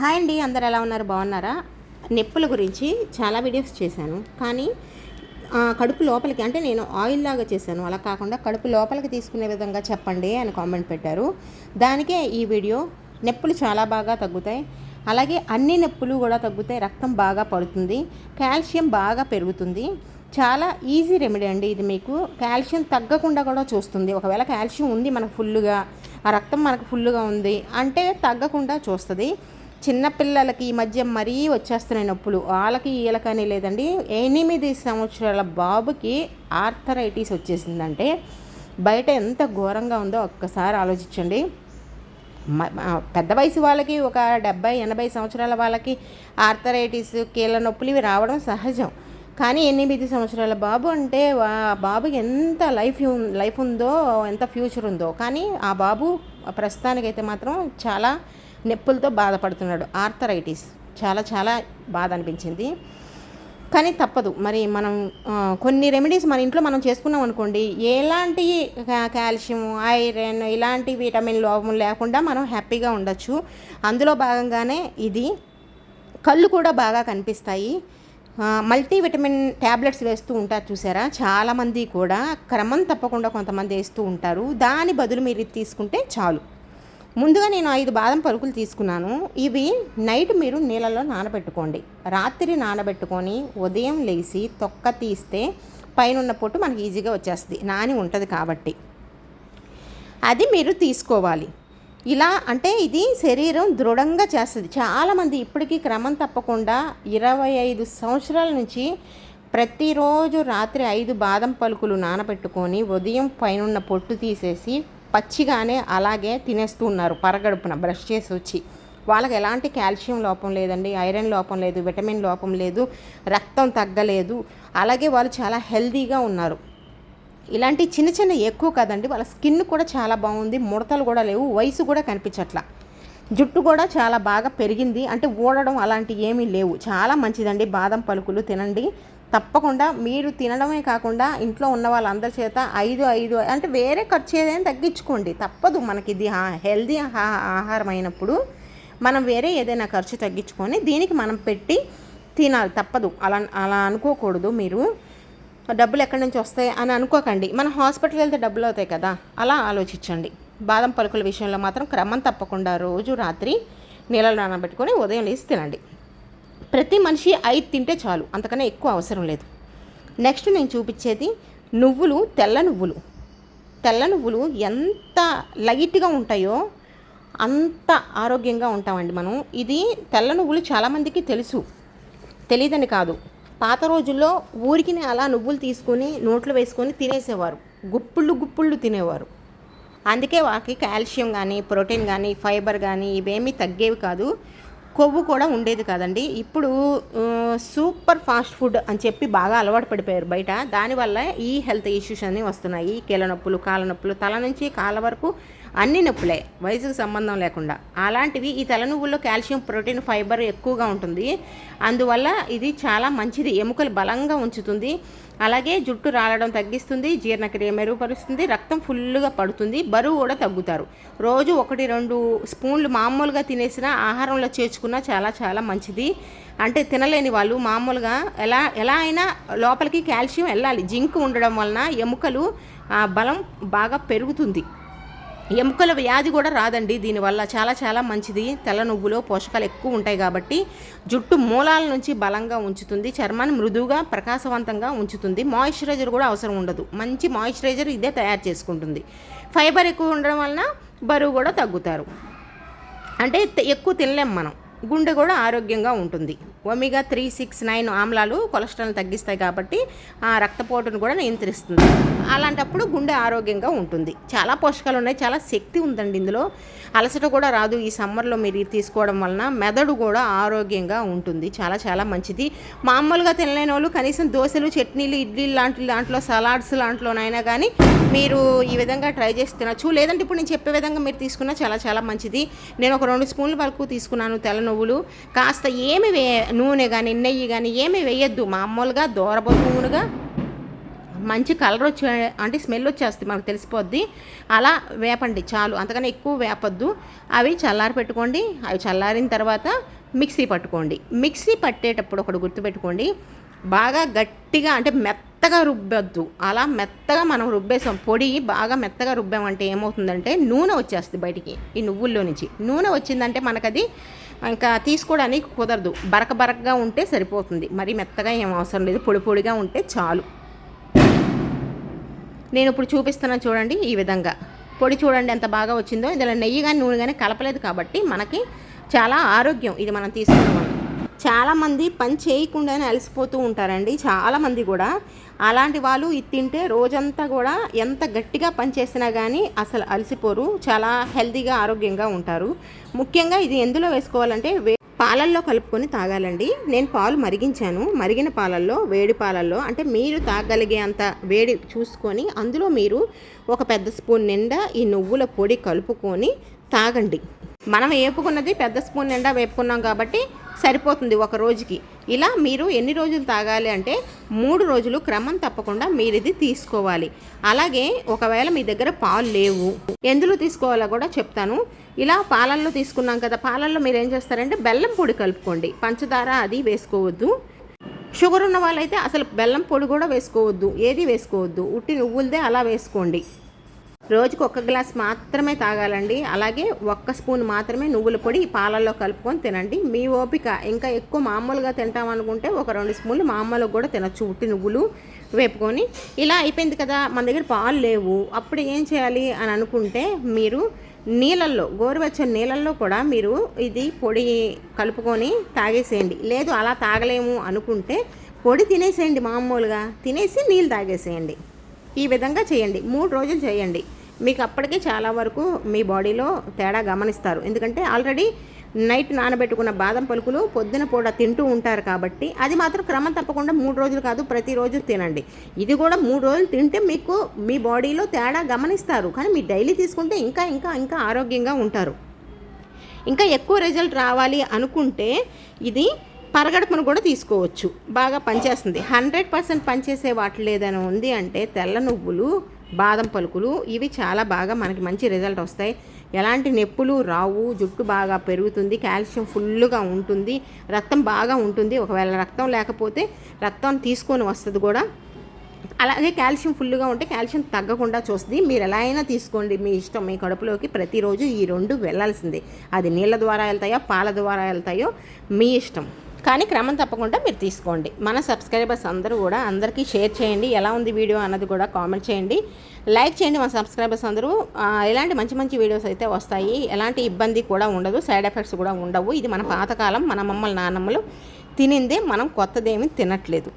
Hi అండి అందరు ఎలా ఉన్నారు? బాగున్నారా? నొప్పుల గురించి చాలా వీడియోస్ చేశాను. కానీ కడుపు లోపలికి అంటే నేను ఆయిల్ లాగా చేశాను. అలా కాకుండా కడుపు లోపలికి తీసుకునే విధంగా చెప్పండి అని కామెంట్ పెట్టారు. దానికే ఈ వీడియో నొప్పులు చాలా బాగా తగ్గుతాయి. అలాగే అన్ని నొప్పులు కూడా తగ్గుతాయి రక్తం బాగా పడుతుంది. కాల్షియం బాగా పెరుగుతుంది. చాలా ఈజీ రెమెడీ అండి ఇది మీకు. కాల్షియం తగ్గకుండా కూడా చూస్తుంది. ఒకవేళ కాల్షియం ఉంది మనకు ఫుల్లుగా ఆ రక్తం మనకు ఫుల్లుగా ఉంది అంటే తగ్గకుండా చూస్తుంది. చిన్నపిల్లలకి ఈ మధ్య మరీ వచ్చేస్తున్నాయి నొప్పులు. వాళ్ళకి వీళ్ళకని లేదండి. ఎనిమిది సంవత్సరాల బాబుకి ఆర్థరైటిస్ వచ్చేసిందంటే బయట ఎంత ఘోరంగా ఉందో ఒక్కసారి ఆలోచించండి. మ- పెద్ద వయసు వాళ్ళకి ఒక డెబ్బై ఎనభై సంవత్సరాల వాళ్ళకి ఆర్థరైటిస్ కీళ్ళ నొప్పులు ఇవి రావడం సహజం. కానీ ఎనిమిది సంవత్సరాల బాబు అంటే ఆ బాబుకి ఎంత లైఫ్ లైఫ్ ఉందో ఎంత ఫ్యూచర్ ఉందో. కానీ ఆ బాబు ప్రస్తుతానికైతే మాత్రం చాలా నొప్పులతో బాధపడుతున్నాడు. ఆర్థరైటిస్. చాలా చాలా బాధ అనిపించింది. కానీ తప్పదు. మరి మనం కొన్ని రెమెడీస్ మన ఇంట్లో మనం చేసుకున్నాం అనుకోండి ఎలాంటి కాల్షియం ఐరన్ ఇలాంటి విటమిన్ లోపం లేకుండా మనం హ్యాపీగా ఉండొచ్చు. అందులో భాగంగానే ఇది కళ్ళు కూడా బాగా కనిపిస్తాయి. మల్టీవిటమిన్ ట్యాబ్లెట్స్ వేస్తూ ఉంటారు చూసారా? చాలామంది కూడా క్రమం తప్పకుండా కొంతమంది వేస్తూ ఉంటారు. దాని బదులు మీరు ఇది తీసుకుంటే చాలు. ముందుగా నేను ఐదు బాదం పలుకులు తీసుకున్నాను. ఇవి నైట్ మీరు నీళ్ళలో నానబెట్టుకోండి. రాత్రి నానబెట్టుకొని ఉదయం లేచి తొక్క తీస్తే పైన ఉన్న పొట్టు మనకి ఈజీగా వచ్చేస్తుంది. నాని ఉంటుంది కాబట్టి. అది మీరు తీసుకోవాలి. ఇలా అంటే ఇది శరీరం దృఢంగా చేస్తుంది. చాలామంది ఇప్పటికీ క్రమం తప్పకుండా ఇరవై ఐదు సంవత్సరాల నుంచి ప్రతిరోజు రాత్రి ఐదు బాదం పలుకులు నానబెట్టుకొని ఉదయం పైనున్న పొట్టు తీసేసి పచ్చిగానే అలాగే తినేస్తూ ఉన్నారు పరగడుపున బ్రష్ చేసి వచ్చి. వాళ్ళకి ఎలాంటి కాల్షియం లోపం లేదండి ఐరన్ లోపం లేదు విటమిన్ లోపం లేదు రక్తం తగ్గలేదు. అలాగే వాళ్ళు చాలా హెల్దీగా ఉన్నారు. ఇలాంటి చిన్న చిన్న ఎక్కువ కదండి వాళ్ళ స్కిన్ కూడా చాలా బాగుంది ముడతలు కూడా లేవు వయసు కూడా కనిపించట్లా. జుట్టు కూడా చాలా బాగా పెరిగింది అంటే ఊడడం అలాంటివి ఏమీ లేవు. చాలా మంచిదండి బాదం పలుకులు తినండి తప్పకుండా మీరు తినడమే కాకుండా ఇంట్లో ఉన్న వాళ్ళందరి చేత ఐదు ఐదు అంటే వేరే ఖర్చు ఏదైనా తగ్గించుకోండి. తప్పదు మనకి ఇది హెల్దీ ఆహారం అయినప్పుడు మనం వేరే ఏదైనా ఖర్చు తగ్గించుకొని దీనికి మనం పెట్టి తినాలి. తప్పదు. అలా అలా అనుకోకూడదు మీరు. డబ్బులు ఎక్కడి నుంచి వస్తాయి అని అనుకోకండి. మన హాస్పిటల్కి వెళ్తే డబ్బులు అవుతాయి కదా. అలా ఆలోచించండి. బాదం పలుకుల విషయంలో మాత్రం క్రమం తప్పకుండా రోజు రాత్రి నీళ్ళలో నానబెట్టుకొని ఉదయం లేచి తినండి. ప్రతి మనిషి ఐదు తింటే చాలు అంతకన్నా ఎక్కువ అవసరం లేదు. నెక్స్ట్ నేను చూపించేది నువ్వులు తెల్ల నువ్వులు. తెల్ల నువ్వులు ఎంత లైట్గా ఉంటాయో అంత ఆరోగ్యంగా ఉంటామండి మనం. ఇది తెల్ల నువ్వులు చాలామందికి తెలుసు. తెలియదని కాదు. పాత రోజుల్లో ఊరికి అలా నువ్వులు తీసుకొని నోట్లో వేసుకొని తినేసేవారు. గుప్పుళ్ళు గుప్పుళ్ళు తినేవారు. అందుకే వాటికి కాల్షియం కానీ ప్రోటీన్ కానీ ఫైబర్ కానీ ఇవేమీ తగ్గేవి కాదు. కొవ్వు కూడా ఉండేది కాదండి. ఇప్పుడు సూపర్ ఫాస్ట్ ఫుడ్ అని చెప్పి బాగా అలవాటు పడిపోయారు బయట. దానివల్ల ఈ హెల్త్ ఇష్యూస్ అన్నీ వస్తున్నాయి. కీళ్ళ నొప్పులు కాళ్ళ నొప్పులు తల నుంచి కాళ్ళ వరకు అన్ని నొప్పులే వయసుకు సంబంధం లేకుండా. అలాంటివి ఈ తలనువ్వుల్లో కాల్షియం ప్రోటీన్ ఫైబర్ ఎక్కువగా ఉంటుంది. అందువల్ల ఇది చాలా మంచిది. ఎముకలు బలంగా ఉంచుతుంది. అలాగే జుట్టు రాలడం తగ్గిస్తుంది జీర్ణక్రియ మెరుగుపరుస్తుంది రక్తం ఫుల్గా పడుతుంది బరువు కూడా తగ్గుతారు. రోజు ఒకటి రెండు స్పూన్లు మామూలుగా తినేసిన ఆహారంలో చేర్చుకున్నా చాలా చాలా మంచిది. అంటే తినలేని వాళ్ళు మామూలుగా ఎలా ఎలా అయినా లోపలికి కాల్షియం వెళ్ళాలి. జింక్ ఉండడం వలన ఎముకలు ఆ, బలం బాగా పెరుగుతుంది. ఎముకల వ్యాధి కూడా రాదండి. దీనివల్ల చాలా చాలా మంచిది. తెల్ల నువ్వులో పోషకాలు ఎక్కువ ఉంటాయి కాబట్టి జుట్టు మూలాల నుంచి బలంగా ఉంచుతుంది. చర్మాన్ని మృదువుగా ప్రకాశవంతంగా ఉంచుతుంది. మాయిశ్చరైజర్ కూడా అవసరం ఉండదు. మంచి మాయిశ్చరైజర్ ఇదే తయారు చేసుకుంటుంది. ఫైబర్ ఎక్కువ ఉండడం వలన బరువు కూడా తగ్గుతారు. అంటే ఎక్కువ తినలేం మనం. గుండె కూడా ఆరోగ్యంగా ఉంటుంది. ఒమిగా త్రీ సిక్స్ నైన్ ఆమ్లాలు కొలెస్ట్రాల్ తగ్గిస్తాయి కాబట్టి ఆ రక్తపోటును కూడా నియంత్రిస్తుంది. అలాంటప్పుడు గుండె ఆరోగ్యంగా ఉంటుంది. చాలా పోషకాలు ఉన్నాయి. చాలా శక్తి ఉందండి ఇందులో. అలసట కూడా రాదు. ఈ సమ్మర్లో మీరు తీసుకోవడం వలన మెదడు కూడా ఆరోగ్యంగా ఉంటుంది. చాలా చాలా మంచిది. మామూలుగా తినలేని వాళ్ళు కనీసం దోశలు చట్నీలు ఇడ్లీలు లాంటి దాంట్లో సలాడ్స్ లాంటిలోనైనా కానీ మీరు ఈ విధంగా ట్రై చేసి తినచ్చు. లేదంటే ఇప్పుడు నేను చెప్పే విధంగా మీరు తీసుకున్నా చాలా చాలా మంచిది. నేను ఒక రెండు స్పూన్ల వరకు తీసుకున్నాను తెల్ల నువ్వులు కాస్త ఏమి వే నూనె కానీ నెయ్యి కానీ ఏమి వేయద్దు. మామూలుగా దూరబొద్దు నూనెగా. మంచి కలర్ వచ్చే అంటే స్మెల్ వచ్చేస్తుంది మనకు తెలిసిపోద్ది. అలా వేపండి చాలు. అంతకన్నా ఎక్కువ వేపొద్దు. అవి చల్లారి పెట్టుకోండి. అవి చల్లారిన తర్వాత మిక్సీ పట్టుకోండి. మిక్సీ పట్టేటప్పుడు ఒకటి గుర్తుపెట్టుకోండి. బాగా గట్టిగా అంటే మెత్తగా రుబ్బొద్దు. అలా మెత్తగా మనం రుబ్బేసాం. పొడి బాగా మెత్తగా రుబ్బామంటే ఏమవుతుందంటే నూనె వచ్చేస్తుంది బయటికి ఈ నువ్వుల్లో నుంచి. నూనె వచ్చిందంటే మనకది ఇంకా తీసుకోవడానికి కుదరదు. బరక బరకగా ఉంటే సరిపోతుంది. మరి మెత్తగా ఏం అవసరం లేదు. పొడి పొడిగా ఉంటే చాలు. నేను ఇప్పుడు చూపిస్తున్నాను చూడండి ఈ విధంగా. పొడి చూడండి ఎంత బాగా వచ్చిందో. ఇందులో నెయ్యి కానీ నూనె కానీ కలపలేదు కాబట్టి మనకి చాలా ఆరోగ్యం ఇది మనం తీసుకున్నాం. చాలామంది పని చేయకుండానే అలసిపోతూ ఉంటారండి చాలామంది కూడా. అలాంటి వాళ్ళు ఇది తింటే రోజంతా కూడా ఎంత గట్టిగా పని చేసినా కానీ అసలు అలసిపోరు చాలా హెల్తీగా ఆరోగ్యంగా ఉంటారు. ముఖ్యంగా ఇది ఎందులో వేసుకోవాలంటే వే పాలల్లో కలుపుకొని తాగాలండి. నేను పాలు మరిగించాను. మరిగిన పాలల్లో వేడి పాలల్లో అంటే మీరు తాగలిగే అంత వేడి చూసుకొని అందులో మీరు ఒక పెద్ద స్పూన్ నిండా ఈ నువ్వుల పొడి కలుపుకొని తాగండి. మనం వేపుకున్నది పెద్ద స్పూన్ నిండా వేపుకున్నాం కాబట్టి సరిపోతుంది ఒక రోజుకి. ఇలా మీరు ఎన్ని రోజులు తాగాలి అంటే మూడు రోజులు క్రమం తప్పకుండా మీరు ఇది తీసుకోవాలి. అలాగే ఒకవేళ మీ దగ్గర పాలు లేవు ఎందులో తీసుకోవాలో కూడా చెప్తాను. ఇలా పాలల్లో తీసుకున్నాం కదా పాలల్లో మీరు ఏం చేస్తారంటే బెల్లం పొడి కలుపుకోండి. పంచదార అది వేసుకోవద్దు. షుగర్ ఉన్న వాళ్ళైతే అసలు బెల్లం పొడి కూడా వేసుకోవద్దు ఏది వేసుకోవద్దు. ఉట్టి నువ్వులదే అలా వేసుకోండి. రోజుకు ఒక్క గ్లాస్ మాత్రమే తాగాలండి. అలాగే ఒక్క స్పూన్ మాత్రమే నువ్వుల పొడి పాలల్లో కలుపుకొని తినండి. మీ ఓపిక. ఇంకా ఎక్కువ మామూలుగా తింటామనుకుంటే ఒక రెండు స్పూన్లు మామూలుగా కూడా తినచ్చు. ఉట్టి నువ్వులు వేపుకొని. ఇలా అయిపోయింది కదా. మన దగ్గర పాలు లేవు. అప్పుడు ఏం చేయాలి అని అనుకుంటే మీరు నీళ్ళల్లో గోరువెచ్చని నీళ్ళల్లో కూడా మీరు ఇది పొడి కలుపుకొని తాగేసేయండి. లేదు అలా తాగలేము అనుకుంటే పొడి తినేసేయండి మామూలుగా. తినేసి నీళ్ళు తాగేసేయండి. ఈ విధంగా చేయండి. మూడు రోజులు చేయండి. మీకు అప్పటికే చాలా వరకు మీ బాడీలో తేడా గమనిస్తారు. ఎందుకంటే ఆల్రెడీ నైట్ నానబెట్టుకున్న బాదం పలుకులు పొద్దున పూట తింటూ ఉంటారు కాబట్టి అది మాత్రం క్రమం తప్పకుండా మూడు రోజులు కాదు ప్రతిరోజు తినండి. ఇది కూడా మూడు రోజులు తింటే మీకు మీ బాడీలో తేడా గమనిస్తారు. కానీ మీ డైలీ తీసుకుంటే ఇంకా ఇంకా ఇంకా ఆరోగ్యంగా ఉంటారు. ఇంకా ఎక్కువ రిజల్ట్ రావాలి అనుకుంటే ఇది పరగడపను కూడా తీసుకోవచ్చు. బాగా పనిచేస్తుంది. హండ్రెడ్ పర్సెంట్ పనిచేసే వాటి లేదని ఉంది అంటే తెల్ల నువ్వులు బాదం పలుకులు ఇవి చాలా బాగా మనకి మంచి రిజల్ట్ వస్తాయి. ఎలాంటి నొప్పులు రావు జుట్టు బాగా పెరుగుతుంది కాల్షియం ఫుల్గా ఉంటుంది రక్తం బాగా ఉంటుంది. ఒకవేళ రక్తం లేకపోతే రక్తం తీసుకొని వస్తుంది కూడా. అలాగే కాల్షియం ఫుల్గా ఉంటే కాల్షియం తగ్గకుండా చూస్తుంది. మీరు ఎలా అయినా తీసుకోండి మీ ఇష్టం మీ కడుపులోకి ప్రతిరోజు ఈ రెండు వెళ్ళాల్సిందే. అది నీళ్ళ ద్వారా వెళ్తాయో పాల ద్వారా వెళ్తాయో మీ ఇష్టం. కానీ క్రమం తప్పకుండా మీరు తీసుకోండి. మన సబ్స్క్రైబర్స్ అందరూ కూడా అందరికీ షేర్ చేయండి. ఎలా ఉంది వీడియో అన్నది కూడా కామెంట్ చేయండి. లైక్ చేయండి మన సబ్స్క్రైబర్స్ అందరూ. ఎలాంటి మంచి మంచి వీడియోస్ అయితే వస్తాయి. ఎలాంటి ఇబ్బంది కూడా ఉండదు. సైడ్ ఎఫెక్ట్స్ కూడా ఉండవు. ఇది మన పాతకాలం. మన మమ్మల్ని నాన్నమ్మలు తినిందే మనం కొత్తదేమీ తినట్లేదు.